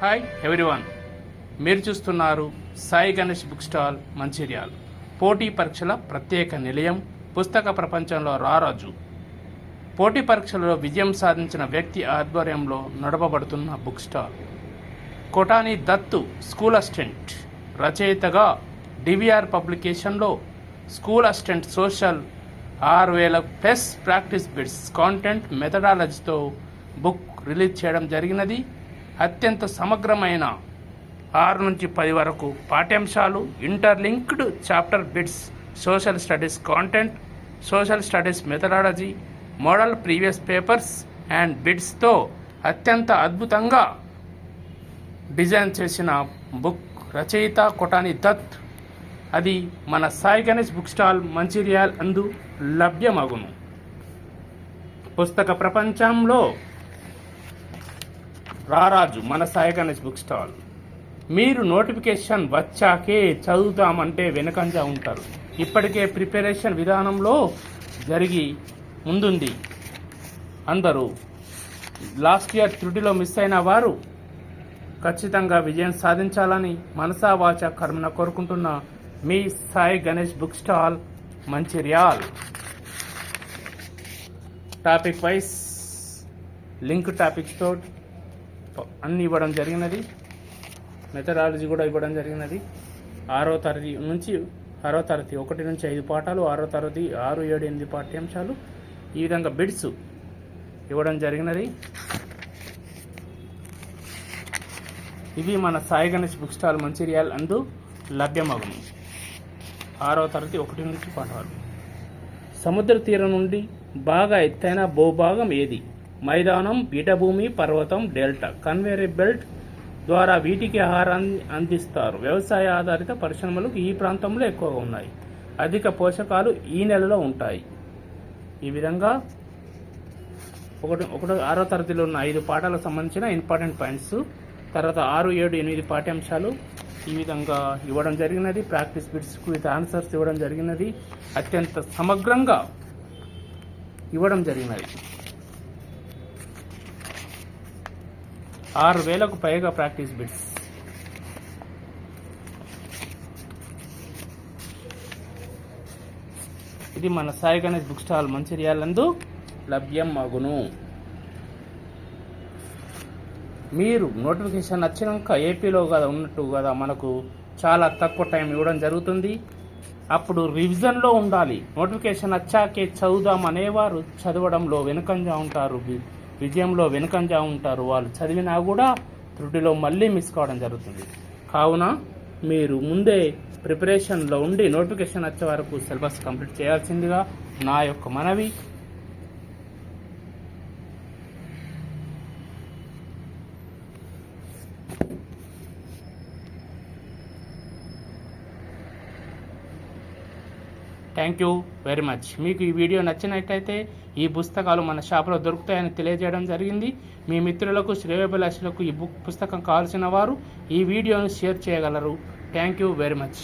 Hi everyone మీరు చూస్తున్నారు Sai Ganesh book stall Mancherial. పోటీ పరీక్షల ప్రత్యేక నిలయం పుస్తక ప్రపంచంలో రారాజు. పోటీ పరీక్షలలో విజయం సాధించిన వ్యక్తి ఆధ్వర్యంలో నడపబడుతున్న book stall. Kotani Dattu school assistant. రచయితగా డివిఆర్ పబ్లికేషన్లో స్కూల్ అసిస్టెంట్ సోషల్ ఆరు వేల ప్లస్ ప్రాక్టీస్ బిట్స్ కాంటెంట్ మెథడాలజీతో బుక్ రిలీజ్ చేయడం జరిగినది. అత్యంత సమగ్రమైన ఆరు నుంచి పది వరకు పాఠ్యాంశాలు interlinked chapter bits social studies content social studies methodology model previous papers and బిట్స్తో అత్యంత అద్భుతంగా డిజైన్ చేసిన బుక్ రచయిత కొటాని దత్. అది మన సాయి గణేష్ బుక్ స్టాల్ మంచిర్యాల్ అందు లభ్యమగును. పుస్తక ప్రపంచంలో రారాజు మన సాయి గణేష్ బుక్ స్టాల్. మీరు నోటిఫికేషన్ వచ్చాకే చదువుతామంటే వెనకంజా ఉంటారు. ఇప్పటికే ప్రిపరేషన్ విధానంలో జరిగి ముందుంది. అందరూ లాస్ట్ ఇయర్ త్రుటిలో మిస్ అయిన వారు ఖచ్చితంగా విజయం సాధించాలని మనసా వాచ కర్మన కోరుకుంటున్న మీ Sai Ganesh book stall Mancherial. Topic wise link టాపిక్స్తో అన్ని ఇవ్వడం జరిగినది. మెథడాలజీ కూడా ఇవ్వడం జరిగినది. ఆరో తరగతి నుంచి ఆరో తరగతి ఒకటి నుంచి ఐదు పాఠాలు ఆరో తరగతి ఆరు ఏడు ఎనిమిది పాఠ్యాంశాలు ఈ విధంగా బిడ్స్ ఇవ్వడం జరిగినది. ఇవి మన సాయి గణేష్ బుక్ స్టాల్ మంచిర్యాల్ అందు లభ్యమగును. ఆరో తరగతి ఒకటి నుంచి పాఠాలు. సముద్ర తీరం నుండి బాగా ఎత్తైన భూభాగం ఏది? మైదానం పీఠభూమి పర్వతం డెల్టా. కన్వేరీ బెల్ట్ ద్వారా వీటికి ఆహారాన్ని అందిస్తారు. వ్యవసాయ ఆధారిత పరిశ్రమలు ఈ ప్రాంతంలో ఎక్కువగా ఉన్నాయి. అధిక పోషకాలు ఈ నెలలో ఉంటాయి. ఈ విధంగా ఒకటి ఒకటి ఆరో తరగతిలో ఉన్న ఐదు పాఠాలకు సంబంధించిన ఇంపార్టెంట్ పాయింట్స్. తర్వాత ఆరు ఏడు ఎనిమిది పాఠ్యాంశాలు ఈ విధంగా ఇవ్వడం జరిగినది. ప్రాక్టీస్ బిట్స్ విత్ ఆన్సర్స్ ఇవ్వడం జరిగినది. అత్యంత సమగ్రంగా ఇవ్వడం జరిగినది. ఆరు వేలకు పైగా ప్రాక్టీస్ బిట్స్. ఇది మన సాయి గణేష్ బుక్ స్టాల్ మంచిర్యాలందు లభ్యం మగును మీరు నోటిఫికేషన్ వచ్చినాక ఏపీలో కదా ఉన్నట్టు కదా మనకు చాలా తక్కువ టైం ఇవ్వడం జరుగుతుంది. అప్పుడు రివిజన్లో ఉండాలి. నోటిఫికేషన్ వచ్చాకే చదువుదాం అనేవారు చదవడంలో వెనుకంజా ఉంటారు విజయంలో వెనుకంజా ఉంటారు. వాళ్ళు చదివినా కూడా త్రుటిలో మళ్ళీ మిస్ కావడం జరుగుతుంది. కావున మీరు ముందే ప్రిపరేషన్లో ఉండి నోటిఫికేషన్ వచ్చే వరకు సిలబస్ కంప్లీట్ చేయాల్సిందిగా నా యొక్క మనవి. థ్యాంక్ యూ వెరీ మచ్ మీకు ఈ వీడియో నచ్చినట్టయితే ఈ పుస్తకాలు మన షాప్లో దొరుకుతాయని తెలియజేయడం జరిగింది. మీ మిత్రులకు శ్రేయోభిలాషులకు ఈ బుక్ పుస్తకం కావాల్సిన వారు ఈ వీడియోను షేర్ చేయగలరు. Thank you very much